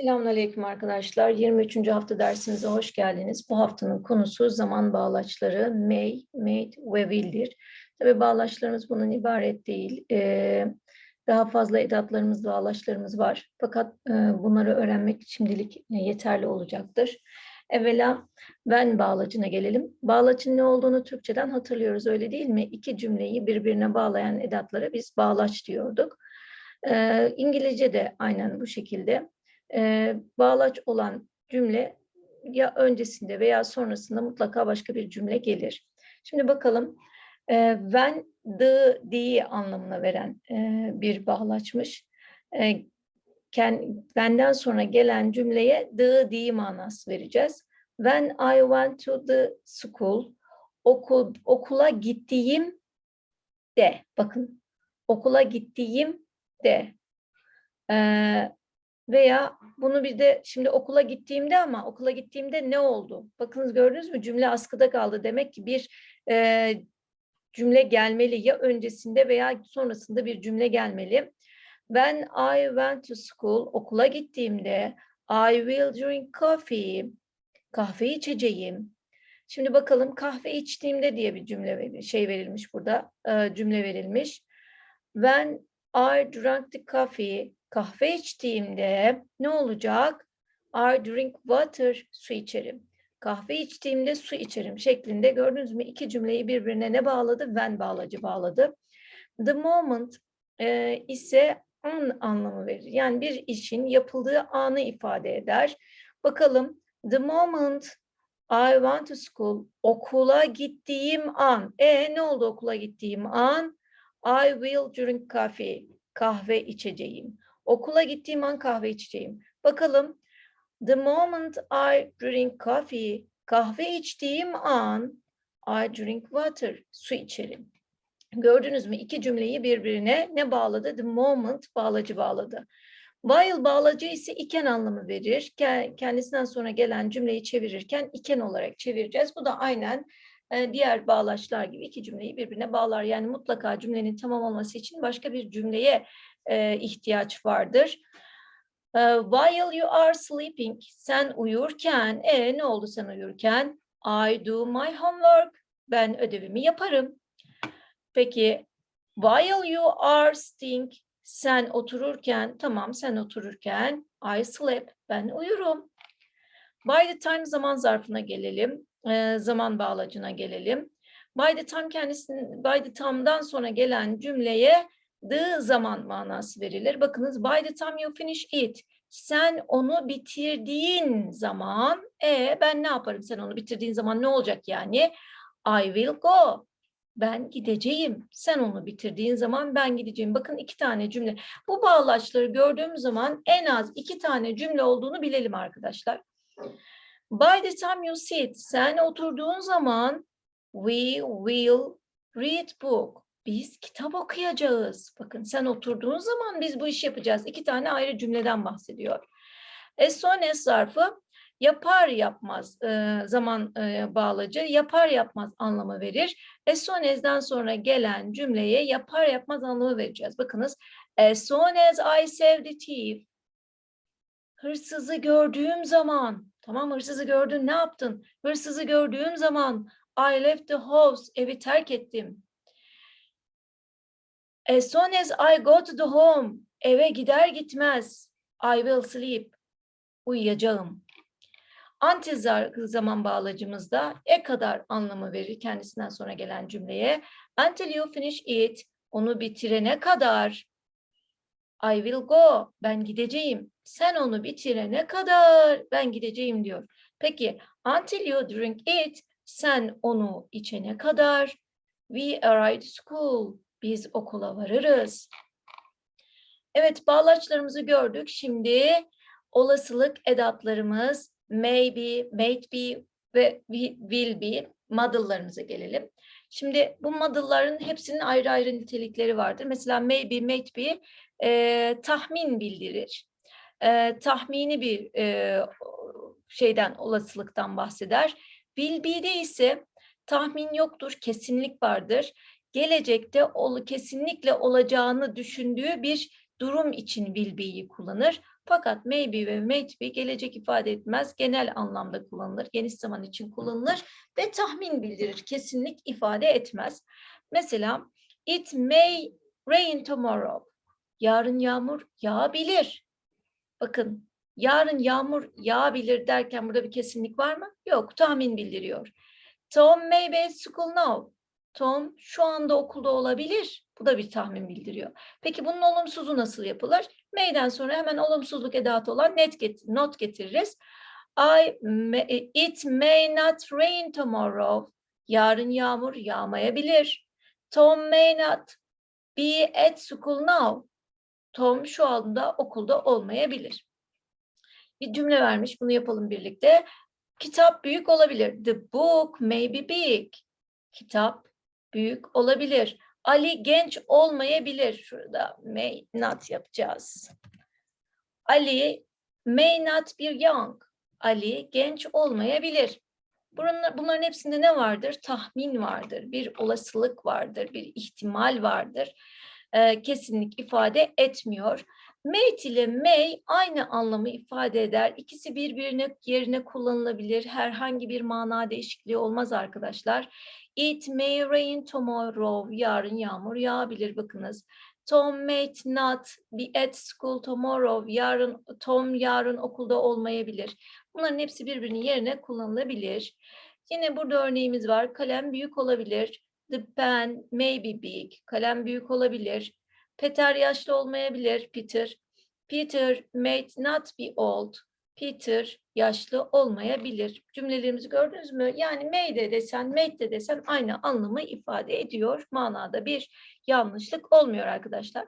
Selamünaleyküm arkadaşlar. 23. hafta dersimize hoş geldiniz. Bu haftanın konusu zaman bağlaçları may, made ve will'dir. Tabii bağlaçlarımız bunun ibaret değil. Ee, daha fazla edatlarımız, bağlaçlarımız var. Fakat e, bunları öğrenmek şimdilik yeterli olacaktır. Evvela ben bağlacına gelelim. Bağlaçın ne olduğunu Türkçeden hatırlıyoruz öyle değil mi? İki cümleyi birbirine bağlayan edatlara biz bağlaç diyorduk. Ee, İngilizce de aynen bu şekilde e, bağlaç olan cümle ya öncesinde veya sonrasında mutlaka başka bir cümle gelir. Şimdi bakalım e, when, the, the anlamına veren e, bir bağlaçmış. E, ken, benden sonra gelen cümleye the, the manası vereceğiz. When I went to the school, okul, okula gittiğim de, bakın okula gittiğim de. Ee, veya bunu bir de şimdi okula gittiğimde ama okula gittiğimde ne oldu? Bakınız gördünüz mü cümle askıda kaldı. Demek ki bir e, cümle gelmeli ya öncesinde veya sonrasında bir cümle gelmeli. When I went to school, okula gittiğimde I will drink coffee, kahve içeceğim. Şimdi bakalım kahve içtiğimde diye bir cümle şey verilmiş burada, e, cümle verilmiş. When I drank the coffee, kahve içtiğimde ne olacak? I drink water, su içerim. Kahve içtiğimde su içerim şeklinde gördünüz mü? İki cümleyi birbirine ne bağladı? When bağlacı bağladı. The moment e, ise an anlamı verir. Yani bir işin yapıldığı anı ifade eder. Bakalım the moment I went to school okula gittiğim an. E ne oldu okula gittiğim an? I will drink coffee. Kahve içeceğim. Okula gittiğim an kahve içeceğim. Bakalım. The moment I drink coffee, kahve içtiğim an I drink water, su içerim. Gördünüz mü? İki cümleyi birbirine ne bağladı? The moment bağlacı bağladı. While bağlacı ise iken anlamı verir. Kendisinden sonra gelen cümleyi çevirirken iken olarak çevireceğiz. Bu da aynen diğer bağlaçlar gibi iki cümleyi birbirine bağlar. Yani mutlaka cümlenin tamam olması için başka bir cümleye ihtiyaç vardır. While you are sleeping, sen uyurken, e ne oldu sen uyurken? I do my homework, ben ödevimi yaparım. Peki, while you are sitting, sen otururken, tamam sen otururken, I sleep, ben uyurum. By the time zaman zarfına gelelim, e, zaman bağlacına gelelim. By the time kendisinin, by the time'dan sonra gelen cümleye the zaman manası verilir. Bakınız by the time you finish it. Sen onu bitirdiğin zaman e ben ne yaparım sen onu bitirdiğin zaman ne olacak yani? I will go. Ben gideceğim. Sen onu bitirdiğin zaman ben gideceğim. Bakın iki tane cümle. Bu bağlaçları gördüğümüz zaman en az iki tane cümle olduğunu bilelim arkadaşlar. By the time you sit, sen oturduğun zaman we will read book biz kitap okuyacağız. Bakın sen oturduğun zaman biz bu işi yapacağız. İki tane ayrı cümleden bahsediyor. As soon as zarfı yapar yapmaz e, zaman e, bağlacı yapar yapmaz anlamı verir. As soon as'den sonra gelen cümleye yapar yapmaz anlamı vereceğiz. Bakınız as soon as I saw the thief hırsızı gördüğüm zaman tamam hırsızı gördün ne yaptın? Hırsızı gördüğüm zaman I left the house evi terk ettim. As soon as I go to the home, eve gider gitmez, I will sleep, uyuyacağım. Anti zaman bağlacımızda e kadar anlamı verir kendisinden sonra gelen cümleye. Until you finish it, onu bitirene kadar. I will go, ben gideceğim. Sen onu bitirene kadar ben gideceğim diyor. Peki, until you drink it, sen onu içene kadar. We arrive school, biz okula varırız. Evet bağlaçlarımızı gördük. Şimdi olasılık edatlarımız maybe, might be ve will be model'larımıza gelelim. Şimdi bu model'ların hepsinin ayrı ayrı nitelikleri vardır. Mesela maybe, might be e, tahmin bildirir. E, tahmini bir e, şeyden, olasılıktan bahseder. Will be'de ise tahmin yoktur, kesinlik vardır gelecekte ol, kesinlikle olacağını düşündüğü bir durum için will be'yi kullanır. Fakat maybe ve might be gelecek ifade etmez. Genel anlamda kullanılır. Geniş zaman için kullanılır ve tahmin bildirir. Kesinlik ifade etmez. Mesela it may rain tomorrow. Yarın yağmur yağabilir. Bakın yarın yağmur yağabilir derken burada bir kesinlik var mı? Yok, tahmin bildiriyor. Tom may be school now. Tom şu anda okulda olabilir. Bu da bir tahmin bildiriyor. Peki bunun olumsuzu nasıl yapılır? May'den sonra hemen olumsuzluk edatı olan net get not getiririz. I it may not rain tomorrow. Yarın yağmur yağmayabilir. Tom may not be at school now. Tom şu anda okulda olmayabilir. Bir cümle vermiş, bunu yapalım birlikte. Kitap büyük olabilir. The book may be big. Kitap büyük olabilir. Ali genç olmayabilir. Şurada may not yapacağız. Ali may not be young. Ali genç olmayabilir. Bunlar, bunların hepsinde ne vardır? Tahmin vardır, bir olasılık vardır, bir ihtimal vardır. Ee, kesinlik ifade etmiyor. Mate ile may aynı anlamı ifade eder. İkisi birbirine yerine kullanılabilir. Herhangi bir mana değişikliği olmaz arkadaşlar. It may rain tomorrow. Yarın yağmur yağabilir bakınız. Tom may not be at school tomorrow. Yarın Tom yarın okulda olmayabilir. Bunların hepsi birbirinin yerine kullanılabilir. Yine burada örneğimiz var. Kalem büyük olabilir. The pen may be big. Kalem büyük olabilir. Peter yaşlı olmayabilir. Peter. Peter may not be old. Peter yaşlı olmayabilir. Cümlelerimizi gördünüz mü? Yani may de desen, may de desen aynı anlamı ifade ediyor. Manada bir yanlışlık olmuyor arkadaşlar.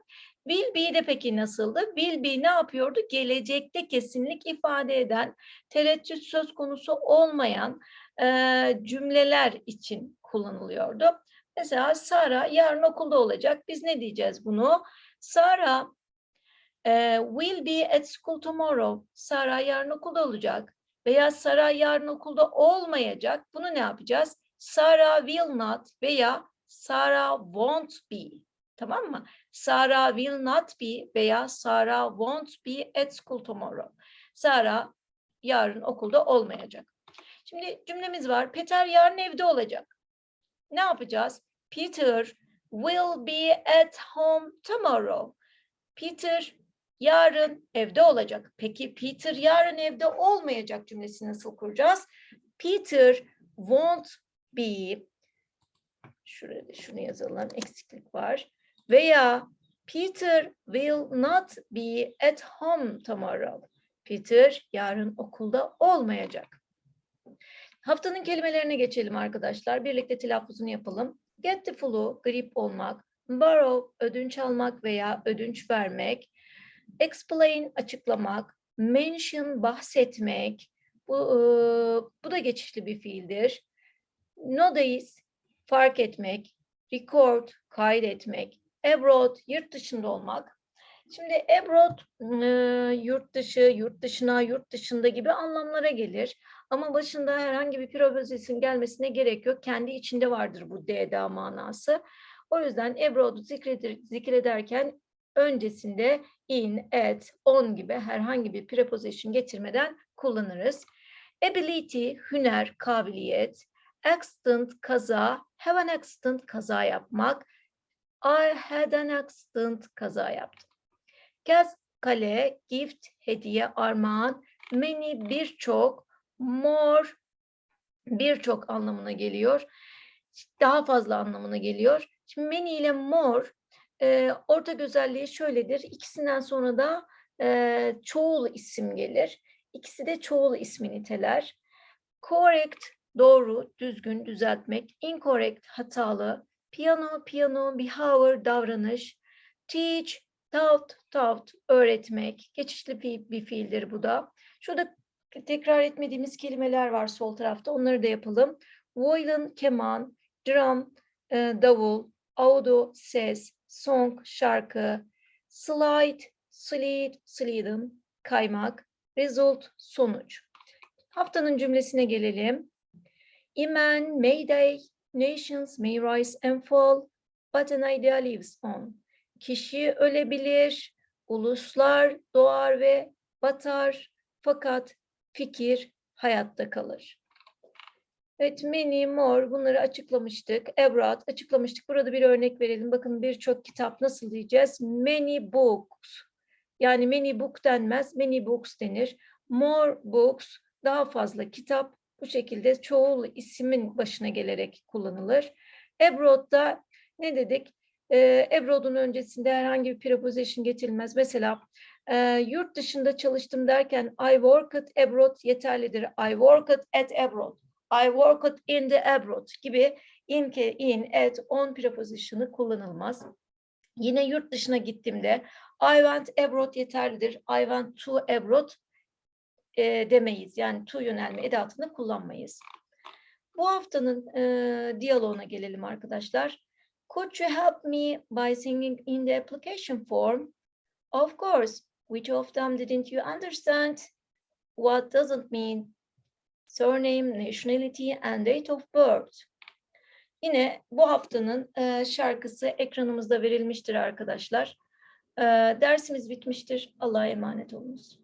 Will be de peki nasıldı? Will be ne yapıyordu? Gelecekte kesinlik ifade eden, tereddüt söz konusu olmayan e, cümleler için kullanılıyordu. Mesela Sara yarın okulda olacak. Biz ne diyeceğiz bunu? Sara e, will be at school tomorrow. Sara yarın okulda olacak. Veya Sara yarın okulda olmayacak. Bunu ne yapacağız? Sara will not veya Sara won't be. Tamam mı? Sara will not be veya Sara won't be at school tomorrow. Sara yarın okulda olmayacak. Şimdi cümlemiz var. Peter yarın evde olacak. Ne yapacağız? Peter will be at home tomorrow. Peter yarın evde olacak. Peki Peter yarın evde olmayacak cümlesini nasıl kuracağız? Peter won't be şurada şunu yazalım eksiklik var. Veya Peter will not be at home tomorrow. Peter yarın okulda olmayacak. Haftanın kelimelerine geçelim arkadaşlar. Birlikte telaffuzunu yapalım. Get the flu, grip olmak. Borrow, ödünç almak veya ödünç vermek. Explain, açıklamak. Mention, bahsetmek. Bu, e, bu da geçişli bir fiildir. Notice, fark etmek. Record, kaydetmek. Abroad, yurt dışında olmak. Şimdi abroad, e, yurt dışı, yurt dışına, yurt dışında gibi anlamlara gelir. Ama başında herhangi bir preposition gelmesine gerek yok. Kendi içinde vardır bu DDA manası. O yüzden abroad'u zikreder, zikrederken öncesinde in, at, on gibi herhangi bir preposition getirmeden kullanırız. Ability, hüner, kabiliyet. Accident, kaza. Have an accident, kaza yapmak. I had an accident, kaza yaptım. Kaz, kale, gift, hediye, armağan. Many, birçok. More, birçok anlamına geliyor. Daha fazla anlamına geliyor. Şimdi many ile more e, ortak özelliği şöyledir. İkisinden sonra da e, çoğul isim gelir. İkisi de çoğul ismi niteler. Correct, doğru, düzgün, düzeltmek. Incorrect, hatalı. Piano, piano, behavior, davranış. Teach, taught, taught, öğretmek. Geçişli bir fiildir bu da. Şurada tekrar etmediğimiz kelimeler var sol tarafta. Onları da yapalım. Violin, keman, drum, e, davul, audio, ses, song, şarkı, slide, slid, slidden, kaymak, result, sonuç. Haftanın cümlesine gelelim. Iman, Mayday, nations may rise and fall, but an idea lives on. Kişi ölebilir, Uluslar doğar ve batar fakat fikir hayatta kalır. Evet, many more bunları açıklamıştık. Ebrat açıklamıştık. Burada bir örnek verelim. Bakın birçok kitap nasıl diyeceğiz? Many books. Yani many book denmez, many books denir. More books, daha fazla kitap. Bu şekilde çoğul ismin başına gelerek kullanılır. Abroad'da ne dedik? Ee, abroad'un öncesinde herhangi bir preposition getirilmez. Mesela e, yurt dışında çalıştım derken I worked abroad yeterlidir. I worked at abroad. I worked in the abroad gibi in, ke- in, at, on preposition'ı kullanılmaz. Yine yurt dışına gittiğimde I went abroad yeterlidir. I went to abroad e, demeyiz. Yani to yönelme edatını kullanmayız. Bu haftanın e, diyaloğuna gelelim arkadaşlar. Could you help me by singing in the application form? Of course. Which of them didn't you understand? What doesn't mean? Surname, nationality and date of birth. Yine bu haftanın e, şarkısı ekranımızda verilmiştir arkadaşlar. E, dersimiz bitmiştir. Allah'a emanet olunuz.